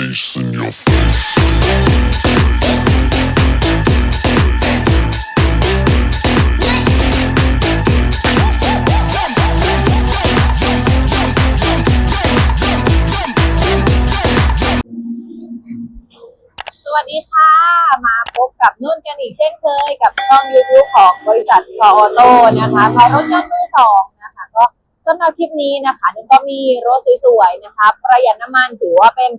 face, in your face. สวัสดีค่ะ มาพบกับนุ่นกันอีกเช่นเคย กับช่อง YouTube ของบริษัททออโต้นะคะขายรถยนต์มือสองนะคะก็สำหรับคลิปนี้นะคะนุ่นก็มีรถสวยๆนะคะ ประหยัดน้ำมันถือว่าเป็น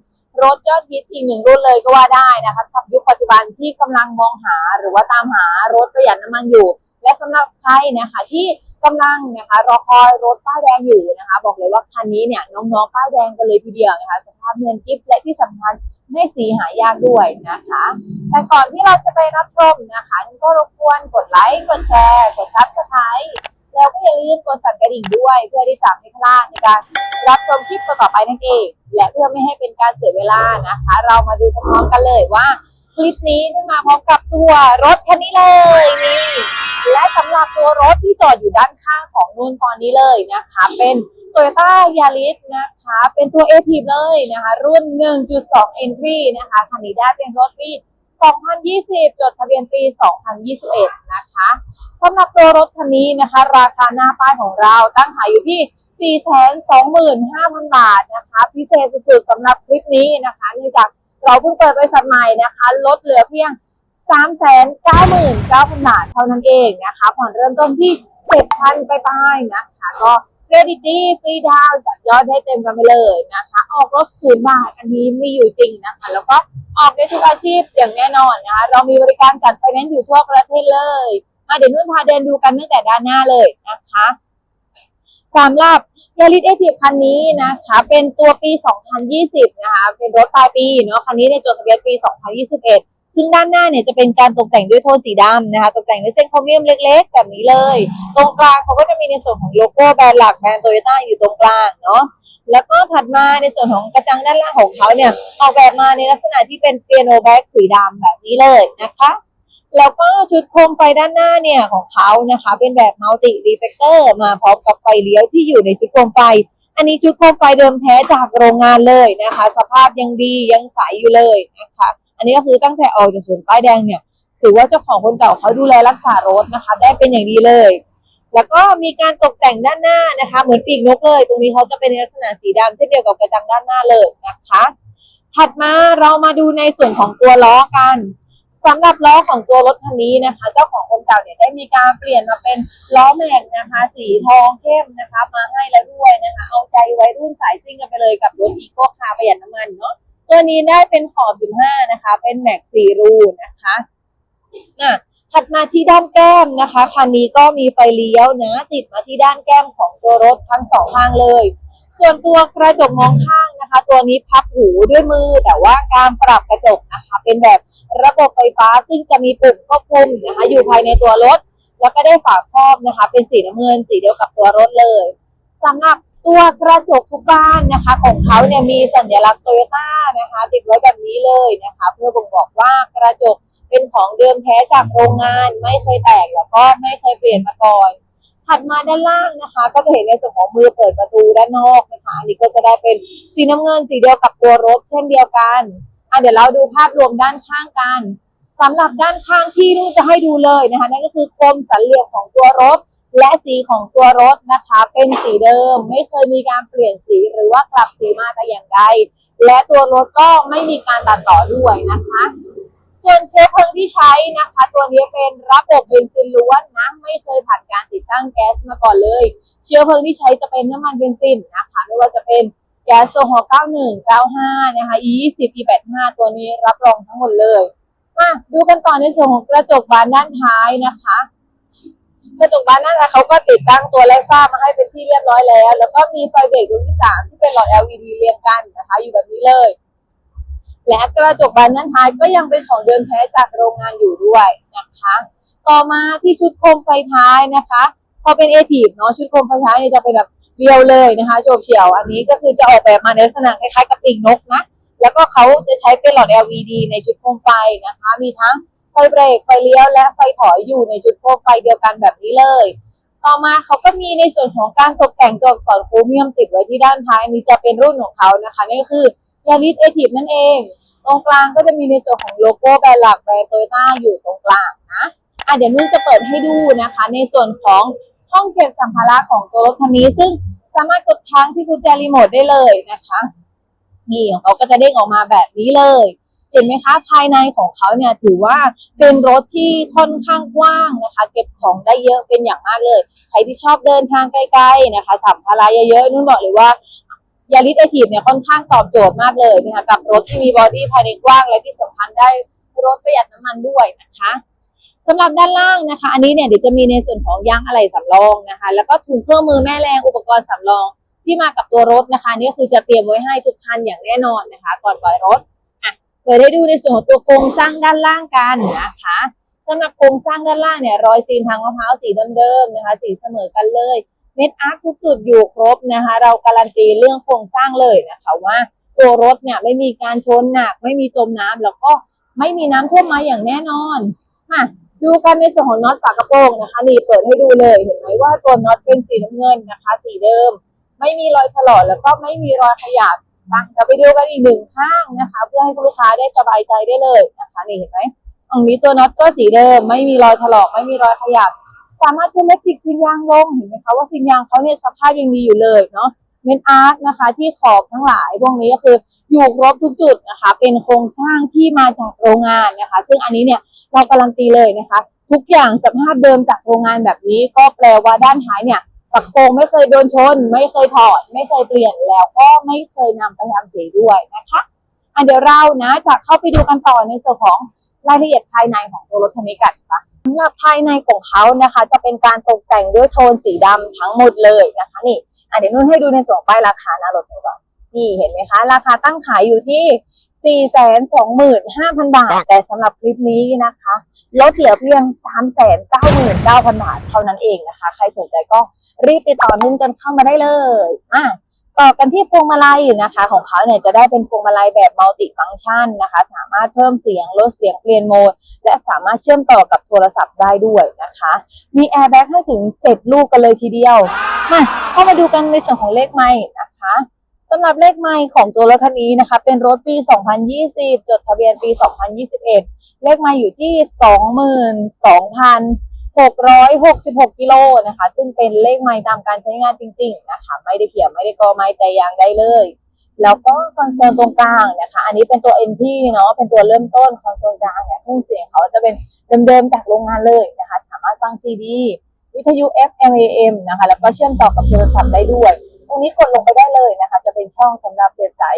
รถยอดฮิตอีกหนึ่งรุ่นเลยก็ว่าได้นะคะกับยุคปัจจุบันที่กำลังมองหาหรือว่าตามหารถประหยัดน้ำมันอยู่ และสำหรับใครนะคะที่กำลังนะคะรอคอยรถป้ายแดงอยู่นะคะ บอกเลยว่าคันนี้เนี่ยน้องๆป้ายแดงกันเลยทีเดียวนะคะสภาพเนียนกิ๊บและที่สำคัญไม่สีหายากด้วยนะคะ แต่ก่อนที่เราจะไปรับชมนะคะก็รบกวนกดไลค์กดแชร์ กดซับสไครต์ แล้วก็อย่าลืมกดสั่นกระดิ่งด้วย เพื่อที่จะไม่พลาดในการรับชมคลิปต่อไปนั่นเอง และเพื่อไม่ให้เป็นการเสียเวลานะคะ เรามาดูพร้อมกันเลยว่า คลิปนี้ได้มาพร้อมกับตัวรถคันนี้เลยนี่และสำหรับตัวรถที่จอดอยู่ด้านข้างของนุ่นตอนนี้เลยนะคะ เป็น Toyota Yaris นะคะ เป็นตัว a t เลยนะคะ รุ่น 1.2 Entry นะคะคันนี้ได้เป็นรถปี 2020 จดทะเบียนปี 2021 นะคะสำหรับตัวรถคันนี้นะคะ ราคาหน้าป้ายของเราตั้งขายอยู่ที่ 425,000 บาทนะคะ พิเศษสุดๆสำหรับคลิปนี้นะคะเนื่องจากเราเพิ่งเปิดบริษัทใหม่นะคะ ลดเหลือเพียง 399,000 บาทเท่านั้นเองนะคะ ผ่อนเริ่มต้นที่ 7,000 ไปลายๆนะคะ ก็ เครดิตดีฟรีดาวจัดยอดให้เต็มกันไปเลยนะคะ ออกรถศูนย์บาทอันนี้มีอยู่จริงนะคะ แล้วก็ออกได้ทุกอาชีพอย่างแน่นอนนะคะ เรามีบริการจัดไฟแนนซ์อยู่ทั่วประเทศเลยมาเดี๋ยวนุ่นพาเดินดูกันตั้งแต่ด้านหน้าเลยนะคะสำหรับยาริสเอทีคันนี้นะคะ เป็นตัวปี 2020 นะคะ เป็นรถปลายปีเนาะคันนี้ในจดทะเบียนปี 2021 ซึ่งด้านหน้าเนี่ยจะเป็นการตกแต่งด้วยโทนสีดำนะคะ ตกแต่งด้วยเส้นโครเมียมเล็ก ๆ แบบนี้เลย ตรงกลางเขาก็จะมีในส่วนของโลโก้แบรนด์หลักแบรนด์โตโยต้าอยู่ตรงกลางเนาะ แล้วก็ถัดมาในส่วนของกระจังด้านล่างของเขาเนี่ยออกแบบมาในลักษณะที่เป็นเปียโนแบ็กสีดำแบบนี้เลยนะคะแล้วก็ชุดโคมไฟด้านหน้าเนี่ยของเขานะคะ เป็นแบบมัลติรีเฟกเตอร์มาพร้อมกับไฟเลี้ยวที่อยู่ในชุดโคมไฟ อันนี้ชุดโคมไฟเดิมแท้จากโรงงานเลยนะคะ สภาพยังดียังใสอยู่เลยนะคะ อันนี้ก็คือตั้งแต่ออกจากศูนย์ป้ายแดงเนี่ย ถือว่าเจ้าของคนเก่าเขาดูแลรักษารถนะคะ ได้เป็นอย่างดีเลย แล้วก็มีการตกแต่งด้านหน้านะคะ เหมือนปีกนกเลย ตรงนี้เขาจะเป็นลักษณะสีดำเช่นเดียวกับกระจังด้านหน้าเลยนะคะ ถัดมาเรามาดูในส่วนของตัวล้อกันสำหรับล้อของตัวรถคันนี้นะคะ เจ้าของคนเก่าเนี่ยได้มีการเปลี่ยนมาเป็นล้อแม็กนะคะ สีทองเข้มนะคะ มาให้แล้วด้วยนะคะ เอาใจไว้รุ่นสายซิ่งกันไปเลยกับรถอีโคคาร์ประหยัดน้ำมันเนาะ ตัวนี้ได้เป็นขอบ 15 นะคะ เป็นแม็กสี่รูนะคะอะถัดมาที่ด้านแก้มนะคะคันนี้ก็มีไฟเลี้ยวนะ ติดมาที่ด้านแก้มของตัวรถทั้งสองข้างเลย ส่วนตัวกระจกมองข้างนะคะ ตัวนี้พับหูด้วยมือ แต่ว่าการปรับกระจกนะคะ เป็นแบบระบบไฟฟ้าซึ่งจะมีปุ่มควบคุมนะคะ อยู่ภายในตัวรถ แล้วก็ได้ฝาครอบนะคะ เป็นสีน้ำเงินสีเดียวกับตัวรถเลยสำหรับ ตัวกระจกทุกบ้านนะคะของเขาเนี่ยมีสัญลักษณ์โตโยต้านะคะ ติดไว้แบบนี้เลยนะคะ เพื่อบ่งบอกว่ากระจกเป็นของเดิมแท้จากโรงงานไม่เคยแตกแล้วก็ไม่เคยเปลี่ยนมาก่อน ถัดมาด้านล่างนะคะ ก็จะเห็นในส่วนของมือเปิดประตูด้านนอกนะคะอันนี้ก็จะได้เป็นสีน้ำเงินสีเดียวกับตัวรถเช่นเดียวกันอะเดี๋ยวเราดูภาพรวมด้านข้างกันสำหรับด้านข้างที่นู่นจะให้ดูเลยนะคะนั่นก็คือโคมสันเหลี่ยมของตัวรถ และสีของตัวรถนะคะเป็นสีเดิมไม่เคยมีการเปลี่ยนสีหรือว่ากลับสีมาแต่อย่างใดและตัวรถก็ไม่มีการตัดต่อด้วยนะคะ ส่วนเชื้อเพลิงที่ใช้นะคะ ตัวนี้เป็นระบบเบนซินล้วนนะไม่เคยผ่านการติดตั้งแก๊สมาก่อนเลย เชื้อเพลิงที่ใช้จะเป็นน้ำมันเบนซินนะคะไม่ว่าจะเป็นแก๊สโซฮอล์91 95 นะคะ E20 E85 ตัวนี้รับรองทั้งหมดเลยมาดูกันต่อในส่วนของกระจกบานด้านท้ายนะคะ กระจกบานหน้าท้ายเขาก็ติดตั้งตัวไล่ฟ้ามาให้เป็นที่เรียบร้อยแล้ว แล้วก็มีไฟเบรกดวงที่สามที่เป็นหลอด LED เรียงกันนะคะ อยู่แบบนี้เลย และกระจกบานด้านท้ายก็ยังเป็นของเดิมแท้จากโรงงานอยู่ด้วยนะคะ ต่อมาที่ชุดโคมไฟท้ายนะคะ พอเป็นเอทีฟเนาะชุดโคมไฟท้ายเนี่ยจะเป็นแบบเรียวเลยนะคะโฉบเฉี่ยว อันนี้ก็คือจะออกแบบมาในลักษณะคล้ายๆกับปีกนกนะแล้วก็เขาจะใช้เป็นหลอด LED ในชุดโคมไฟนะคะ มีทั้ง ไฟเบรกไฟเลี้ยวและไฟถอยอยู่ในชุดโคมไฟเดียวกันแบบนี้เลย ต่อมาเขาก็มีในส่วนของการตกแต่งตัวอักษรโครเมียมติดไว้ที่ด้านท้ายนี้จะเป็นรุ่นของเขานะคะนี่คือยาริสเอทีฟนั่นเอง ตรงกลางก็จะมีในส่วนของโลโก้แบรนด์หลักแบรนด์โตโยต้าอยู่ตรงกลางนะอะเดี๋ยวนุ่นจะเปิดให้ดูนะคะ ในส่วนของห้องเก็บสัมภาระของตัวรถคันนี้ ซึ่งสามารถกดค้างที่กุญแจรีโมทได้เลยนะคะนี่ของเขาก็จะเด้งออกมาแบบนี้เลย เห็นไหมคะ ภายในของเขาเนี่ยถือว่าเป็นรถที่ค่อนข้างกว้างนะคะ เก็บของได้เยอะเป็นอย่างมากเลย ใครที่ชอบเดินทางไกลๆนะคะ สัมภาระเยอะๆนุ่นบอกเลยว่ายาริสเอทีฟเนี่ยค่อนข้างตอบโจทย์มากเลยนะคะกับรถที่มีบอดี้ภายในกว้างและที่สำคัญได้รถประหยัดน้ำมันด้วยนะคะสำหรับด้านล่างนะคะ อันนี้เนี่ยเดี๋ยวจะมีในส่วนของยางอะไหล่สำรองนะคะ แล้วก็ถุงเครื่องมือแม่แรงอุปกรณ์สำรองที่มากับตัวรถนะคะนี่คือจะเตรียมไว้ให้ทุกคันอย่างแน่นอนนะคะ ก่อนปล่อยรถ ปิดให้ดูในส่วนของตัวโครงสร้างด้านล่างกันนะคะสำหรับโครงสร้างด้านล่างเนี่ยรอยซีนทางมะพร้าวสีเดิมๆนะคะ สีเสมอกันเลย เม็ดอาร์คทุกจุดอยู่ครบนะคะ เราการันตีเรื่องโครงสร้างเลยนะคะว่า ตัวรถเนี่ยไม่มีการชนหนัก ไม่มีจมน้ำแล้วก็ไม่มีน้ำท่วมมาอย่างแน่นอนมาดูกันในส่วนของน็อตฝากระโปรงนะคะนี่เปิดให้ดูเลยเห็นไหมว่าตัวน็อตเป็นสีน้ำเงินนะคะ สีเดิม ไม่มีรอยถลอกแล้วก็ไม่มีรอยขยับ นะเราไปดูกันอีกหนึ่งข้างนะคะ เพื่อให้ลูกค้าได้สบายใจได้เลยนะคะนี่เห็นไหมตรงนี้ตัวน็อตก็สีเดิม ไม่มีรอยถลอกไม่มีรอยขยับสามารถเช็คเล็กติกซินยางลงเห็นไหมคะว่าซินยางเขาเนี่ยสภาพยังดีอยู่เลยเนาะเมนอาร์คนะคะ ที่ขอบทั้งหลายพวกนี้ก็คืออยู่ครบทุกจุดนะคะ เป็นโครงสร้างที่มาจากโรงงานนะคะ ซึ่งอันนี้เนี่ยเราการันตีเลยนะคะ ทุกอย่างสภาพเดิมจากโรงงานแบบนี้ ก็แปลว่าด้านท้ายเนี่ย กระโปรงไม่เคยโดนชน ไม่เคยถอด ไม่เคยเปลี่ยนแล้วก็ไม่เคยนำไปทำสีด้วยนะคะอันเดี๋ยวเรานะจะเข้าไปดูกันต่อในส่วนของรายละเอียดภายในของตัวรถคันนี้กันค่ะสำหรับภายในของเขานะคะ จะเป็นการตกแต่งด้วยโทนสีดำทั้งหมดเลยนะคะนี่อะเดี๋ยวนุ่นให้ดูในส่วนของป้ายราคานะรถกันก่อน นี่เห็นไหมคะ ราคาตั้งขายอยู่ที่ 4 2 5 0 0 0 บาท แต่สำหรับคลิปนี้นะคะ ลดเหลือเพียง 3 9 9 0 0 0 บาทเท่านั้นเองนะคะ ใครสนใจก็รีบติดต่อนุ่นกันเข้ามาได้เลยอะต่อกันที่พวงมาลัยนะคะ ของเขาเนี่ยจะได้เป็นพวงมาลัยแบบมัลติฟังก์ชันนะคะ สามารถเพิ่มเสียงลดเสียงเปลี่ยนโหมด และสามารถเชื่อมต่อกับโทรศัพท์ได้ด้วยนะคะ มีแอร์แบ็กให้ถึง 7 ลูกกันเลยทีเดียวมาเข้ามาดูกันในส่วนของเลขไม้นะคะ สำหรับเลขไม้ของตัวรถคันนี้นะคะ เป็นรถปี 2020 จดทะเบียนปี 2021 เลขไม้อยู่ที่ 22,666 กิโลนะคะ ซึ่งเป็นเลขไม้ตามการใช้งานจริง ๆ นะคะ ไม่ได้เขียนไม่ได้กอไม้แต่อย่างใดเลย แล้วก็คอนโซลตรงกลางนะคะ อันนี้เป็นตัว NT เนาะ เป็นตัวเริ่มต้นคอนโซลกลางเนี่ยเครื่องเสียงเขาจะเป็นเดิมๆจากโรงงานเลยนะคะ สามารถฟัง CD วิทยุ FM AM นะคะ แล้วก็เชื่อมต่อกับโทรศัพท์ได้ด้วย ตรงนี้กดลงไปได้เลยนะคะ จะเป็นช่องสำหรับเสียบสาย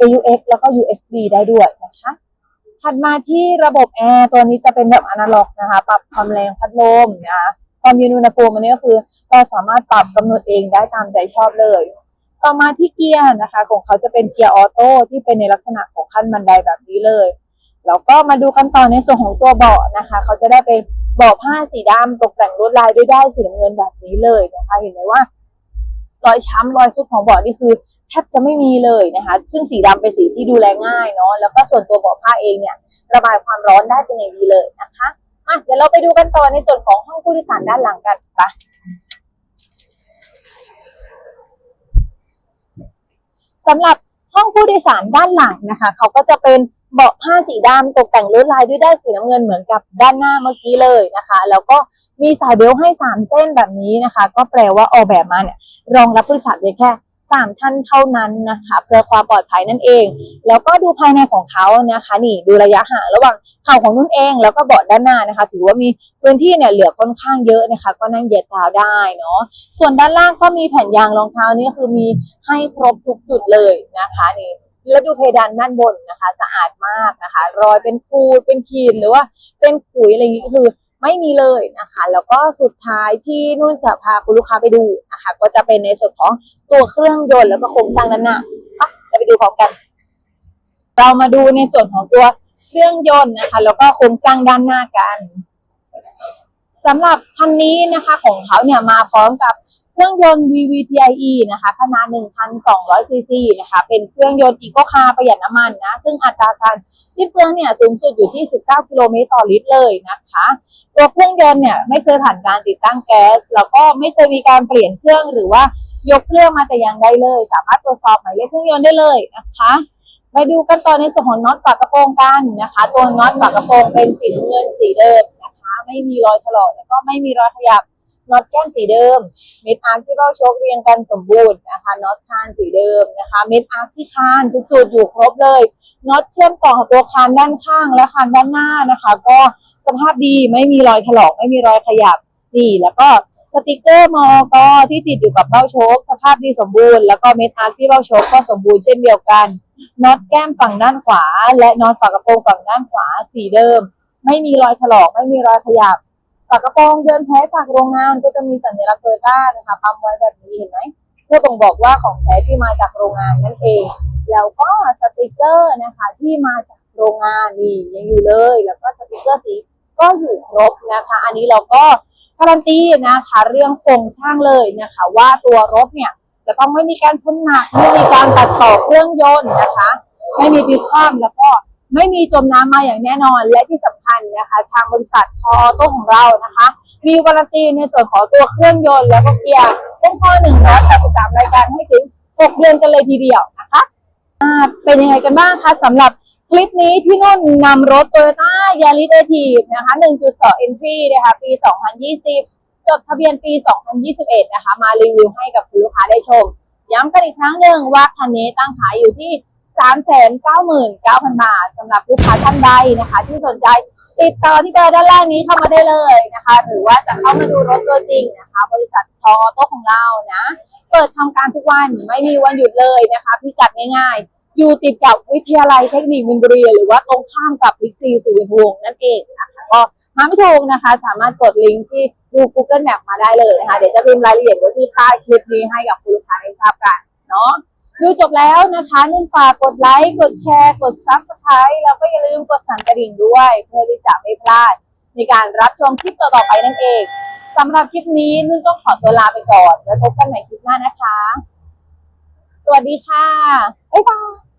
AUX แล้วก็ USB ได้ด้วยนะคะถัดมาที่ระบบแอร์ตัวนี้จะเป็นแบบอนาล็อกนะคะ ปรับความแรงพัดลมนะคะความเย็นอุณหภูมิันนี้ก็คือเราสามารถปรับกำหนดเองได้ตามใจชอบเลย ต่อมาที่เกียร์นะคะ ของเขาจะเป็นเกียร์ออโต้ที่เป็นในลักษณะของขั้นบันไดแบบนี้เลยแล้วก็มาดูกันต่อในส่วนของตัวเบาะนะคะ เขาจะได้เป็นเบาะผ้าสีดำตกแต่งลวดลายด้วยได้สีน้ำเงินแบบนี้เลยนะคะ เห็นไหมว่า รอยช้ำรอยซุดของเบาะนี่คือแทบจะไม่มีเลยนะคะ ซึ่งสีดำเป็นสีที่ดูแลง่ายเนาะแล้วก็ส่วนตัวเบาะผ้าเองเนี่ยระบายความร้อนได้เป็นอย่างดีเลยนะคะอะเดี๋ยวเราไปดูกันต่อในส่วนของห้องผู้โดยสารด้านหลังกันปะสำหรับห้องผู้โดยสารด้านหลังนะคะ เขาก็จะเป็น เบาะผ้าสีดำตกแต่งลวดลายด้วยด้านสีน้ำเงินเหมือนกับด้านหน้าเมื่อกี้เลยนะคะ แล้วก็มีสายเบลต์ให้ 3 เส้นแบบนี้นะคะ ก็แปลว่าออกแบบมาเนี่ยรองรับผู้โดยสารเพียงแค่ 3 ท่านเท่านั้นนะคะ เพื่อความปลอดภัยนั่นเอง แล้วก็ดูภายในของเขานะคะนี่ดูระยะห่างระหว่างเข่าของนุ่นเอง แล้วก็เบาะด้านหน้านะคะ ถือว่ามีพื้นที่เนี่ยเหลือค่อนข้างเยอะนะคะ ก็นั่งเหยียดเท้าได้เนาะส่วนด้านล่างก็มีแผ่นยางรองเท้านี่ก็คือมีให้ครบทุกจุดเลยนะคะนี่ แล้วดูเพดานด้านบนนะคะ สะอาดมากนะคะ รอยเป็นฟูเป็นขีดหรือว่าเป็นขุยอะไรอย่างนี้ก็คือไม่มีเลยนะคะ แล้วก็สุดท้ายที่นุ่นจะพาคุณลูกค้าไปดูนะคะ ก็จะเป็นในส่วนของตัวเครื่องยนต์แล้วก็โครงสร้างด้านหน้าอะเราไปดูพร้อมกัน เรามาดูในส่วนของตัวเครื่องยนต์นะคะ แล้วก็โครงสร้างด้านหน้ากันสำหรับคันนี้นะคะของเขาเนี่ยมาพร้อมกับ รื่องยนต์ VVTIe นะคะขนาด 1,200 ซีซีนะคะ เป็นเครื่องยนต์อีโคคาร์ประหยัดน้ำมันนะ ซึ่งอัตราการสิ้นเปลืองเนี่ยสูงสุดอยู่ที่ 19 กิโลเมตรต่อลิตรเลยนะคะ ตัวเครื่องยนต์เนี่ยไม่เคยผ่านการติดตั้งแก๊ส แล้วก็ไม่เคยมีการเปลี่ยนเครื่องหรือว่ายกเครื่องมาแต่อย่างใดเลย สามารถตรวจสอบหมายเลขเครื่องยนต์ได้เลยนะคะมาดูกันต่อในส่วนของน็อตฝากระโปรงกันนะคะ ตัวน็อตฝากระโปรงเป็นสีน้ำเงินสีเดิมนะคะ ไม่มีรอยถลอกแล้วก็ไม่มีรอยขยับ น็อตแก้มสีเดิม เม็ดอาร์คที่เบ้าโชคเรียงกันสมบูรณ์นะคะน็อตคานสีเดิมนะคะ เม็ดอาร์คที่คานทุกจุดอยู่ครบเลยน็อตเชื่อมต่อกับตัวคานด้านข้างและคานด้านหน้านะคะ ก็สภาพดีไม่มีรอยถลอกไม่มีรอยขยับนี่แล้วก็สติกเกอร์มอกที่ติดอยู่กับเบ้าโชคสภาพดีสมบูรณ์แล้วก็เม็ดอาร์คที่เบ้าโชคก็สมบูรณ์เช่นเดียวกันน็อตแก้มฝั่งด้านขวา และน็อตฝากระโปรงฝั่งด้านขวาสีเดิม ไม่มีรอยถลอกไม่มีรอยขยับ ฝากระโปรงเดินแท้จากโรงงานก็จะมีสัญลักษณ์โตโยต้านะคะปั๊มไว้แบบนี้เห็นไหมเพื่อบ่งบอกว่าของแท้ที่มาจากโรงงานนั่นเอง แล้วก็สติกเกอร์นะคะที่มาจากโรงงานนี่ยังอยู่เลย แล้วก็สติกเกอร์สีก็อยู่ครบนะคะ อันนี้เราก็การันตีนะคะ เรื่องโครงสร้างเลยนะคะ ว่าตัวรถเนี่ยจะต้องไม่มีการชนหนักไม่มีการตัดต่อเครื่องยนต์นะคะ ไม่มีพลิกคว่ำแล้วก็ ไม่มีจมน้ำมาอย่างแน่นอน และที่สำคัญนะคะ ทางบริษัทพอโต้ของเรานะคะ มีวารันตีในส่วนของตัวเครื่องยนต์แล้วก็เกียร์พ่วงข้อ183รายการให้ถึง6เดือนกันเลยทีเดียวนะคะอ่าเป็นยังไงกันบ้างคะสำหรับคลิปนี้ที่นุ่นนำรถ Toyota Yaris a t i v นะคะ1.2 Entry นะคะปี 2020 จดทะเบียนปี 2021 นะคะ มารีวิวให้กับคุณลูกค้าได้ชม ย้ำกันอีกครั้งหนึ่งว่าคันนี้ตั้งขายอยู่ที่ 399,000 บาทสำหรับลูกค้าท่านใดนะคะ ที่สนใจติดต่อที่เบอร์ด้านล่างนี้เข้ามาได้เลยนะคะ หรือว่าจะเข้ามาดูรถตัวจริงนะคะ บริษัททอโต้ของเรานะ เปิดทำการทุกวันไม่มีวันหยุดเลยนะคะพิกัดง่ายๆ อยู่ติดกับวิทยาลัยเทคนิคมินบุรีหรือว่าตรงข้ามกับบิ๊กซีสุวินทวงศ์นั่นเองนะคะก็มาไม่ถูกนะคะ สามารถกดลิงก์ที่ดู Google Map มาได้เลยนะคะ เดี๋ยวจะพิมพ์รายละเอียดไว้ที่ใต้คลิปนี้ให้กับคุณลูกค้าได้ทราบกันเนาะ ดูจบแล้วนะคะ นุ่นฝากกดไลค์ กดแชร์ กด Subscribe แล้วก็อย่าลืมกดสั่นกระดิ่งด้วย เพื่อที่จะไม่พลาด ในการรับชมคลิปต่อๆไปนั่นเองสำหรับคลิปนี้นุ่นต้องขอตัวลาไปก่อน แล้วพบกันใหม่คลิปหน้านะคะ สวัสดีค่ะ บ๊ายบาย